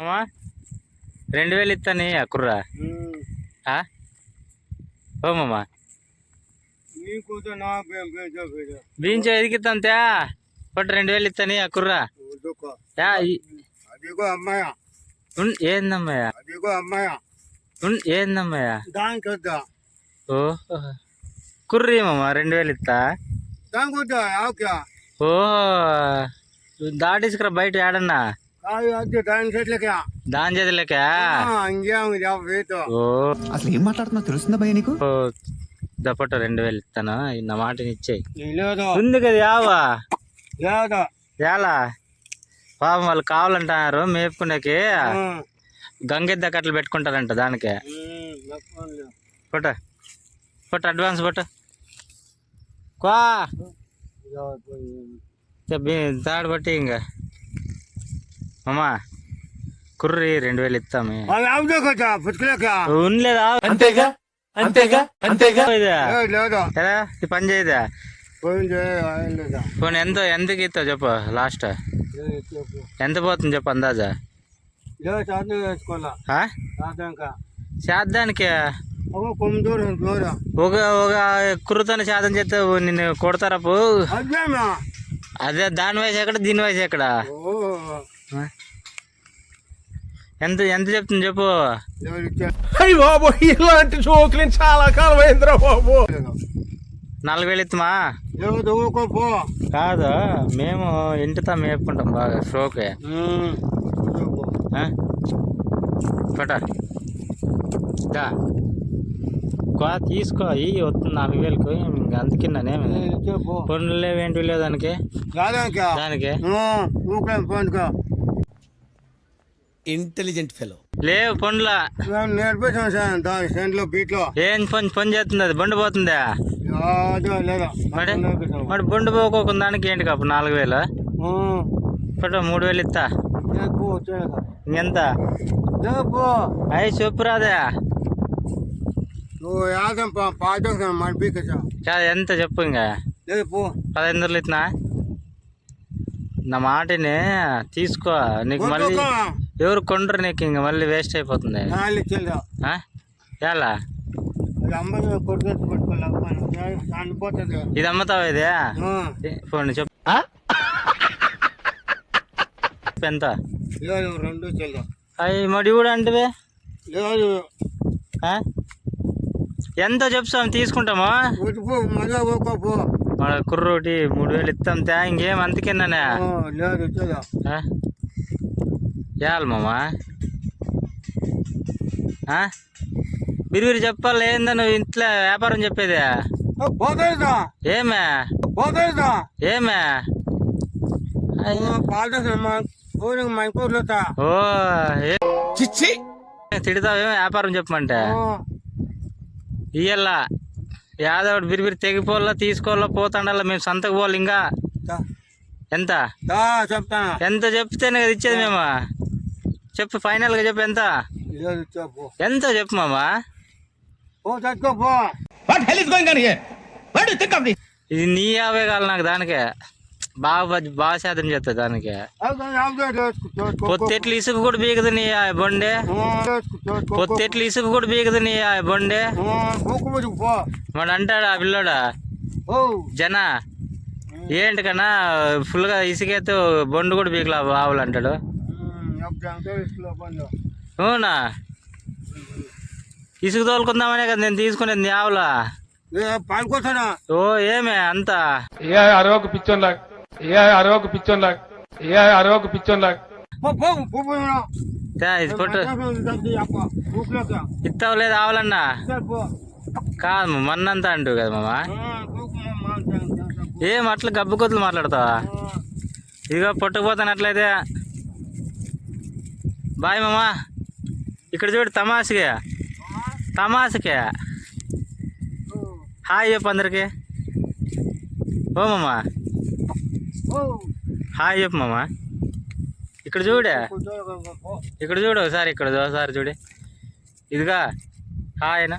మామా రెండు వేలు ఇస్తాని కుర్రా. ఆ? ఓ మామా నీకు నా బేజ బేజ బీంచో ఎదిగిస్తాంతే పట్టు రెండు వేలు ఇస్తాని ఆ కుర్రా. ఉదుకో యా ఈ- అదిగో అమ్మాయ ఉన్ ఏందమ్మయ్య? ఏందమ్మయ్య ఓ కుర్రీ మామ రెండు వేలు ఇస్తా? దానికి వద్దా యావక్యా ఓ దాటేసుకురా బయట ఏడన్నా. దాని చెట్లకి దాని చేతులకే? అసలు ఏం మాట్లాడుతున్నావు? తెలుస్తుందా భయ నీకు? దప్పట రెండు వేలు ఇస్తాను. నా మాటని ఇచ్చేయి లేదు. ఉంది కదా యావా? ఎలా పాపం వాళ్ళు కావాలంటున్నారు మేపుకునేకి. గంగెద్ద కట్టలు పెట్టుకుంటారంట దానికే. పొట్ట పొట్ట అడ్వాన్స్ పొట్ట క్వా? తాడు బట్టి ఇంకా. అమ్మా కుర్రి రెండు వేలు ఇస్తాము. ఉండలేదా అంతేగా? అంతేగా? అంతేగా? ఎలా? ఈ పని చేయదా? పోనీ ఎంత ఎంతకి ఇస్తావు చెప్పు లాస్ట్? ఎంత పోతుంది చెప్పు అందాజా? చేద్దానికి ఒక కొమ్మి దూరం దూరం ఒక కుర్రతోనే శాతం చేస్తే నిన్ను కొడతారా అదే దాని వయసు ఎక్కడ దీని వయసు ఎక్కడ? ఎంత ఎంత చెప్తుంది చెప్పు? అయ్యి బాబు ఇలాంటి జోకులు చాలా కాలం అయిందిరా బాబు. నాలుగు వేలు పో. కాదు మేము ఇంటితో మేపుకుంటాం బాగా షోకే. చెప్పు. పట దా. కో తీసుకో ఇవి వస్తుంది నాలుగు వేలకు లేదు చెప్పు పనులు లేవేంటి లేవు దానికి. దానికి. ఇంటెలిజెంట్ ఫెలో లేవు పనుల నేను నేర్పించాను సార్ దాని సెంట్లో బీట్లో. ఏం పని పని చేస్తుంది అది బండి పోతుందా? మరి బండి పోకోకుండా దానికి ఏంటి కాపు? నాలుగు వేలు? పట్టు మూడు వేలు ఇస్తా ఇంకెంత? అయ్యి చెప్పు రాదే. నువ్వు యాదం పాదం మడిపిక కాదు ఎంత చెప్పు ఇంకా? చెప్పు పదహైదు వందలు ఇస్తున్నా నా మాటని తీసుకో నీకు మళ్ళీ ఎవరు కొండరు నీకు ఇంక మళ్ళీ వేస్ట్ అయిపోతుంది. నాలుగు చెల్దా ఆ? ఎలా ఇది అమ్ముతావా ఇది? పోండి చెప్పు. ఎంత? లేదు రెండు చెల్దా అవి మడి కూడా అంటే లేదు ఎంత చెప్తాం తీసుకుంటామా? కొట్టుపో మళ్ళా పోకపో మన కుర్రోటి మూడు వేలు ఇస్తాం తే ఇంకేం చెల్దా ఏయాలి మామా? బిరివిరి చెప్పాలి ఏందో నువ్వు ఇంట్లో వ్యాపారం చెప్పేది? పోతుందా ఏమే? పోతుందా ఏమే? ఓ ఏ చిచ్చి. తిడతావేమో వ్యాపారం చెప్పమంటే? ఇయ్యల్లా. యాదవుడు బిరిబిరి తెగిపోల్లా తీసుకోవాలా పోతాండాలా మేము సంతకు పోవాలి ఇంకా? ఎంత? ఎంత చెప్తేనే కదా ఇచ్చేది మేము. చెప్పు ఫైనల్గా చెప్పు ఎంత? ఎంత చెప్పు మామా? పో చచ్చుకో పో. What hell is going on here what do think of this ఇది నీ యాభై కావాలి నాకు దానికే. బాగా బ- బాగా శాతం చేస్తా దానికి. పొత్తెట్లు ఇసుక కూడా బీగదు నీ ఆ బొండే. పొత్తెట్లు ఇసుక కూడా బీగదు నీ ఆ బొండే. పో వాడు అంటాడు ఆ పిల్లోడా? ఓ జన ఏంటి కన్నా ఫుల్గా ఇసుకైతే బొండు కూడా బీగలా ఆవులు అంటాడు? అవునా? ఇసుక తోలుకుందామనే కదా నేను తీసుకునేది నీ ఆవులా? పాల్కొస్తానా ఓ ఏమే అంత? ఏ అరవకు పిచ్చోన్ లాగ్ ఏ అరవకు పిచ్చోన్ లాగ్ ఏ అరవకు పిచ్చోన్ లాగ్ ఇది ఇస్తావు లేదు ఆవులన్నా? కాదు మన్నంతా అంటు కదా మామ? ఏం అట్లా గబ్బు కొద్దులు మాట్లాడతావా? ఇదిగో పుట్టకపోతానట్లయితే బాయ్ మామా. ఇక్కడ చూడు తమాషకే తమాషకే హాయ్ చెప్పు అందరికీ. ఓ మామా. హాయ్ చెప్పు మామ. ఇక్కడ చూడే? ఇక్కడ చూడు ఒకసారి ఇక్కడ ఒకసారి చూడే. ఇదిగా హాయ్ నా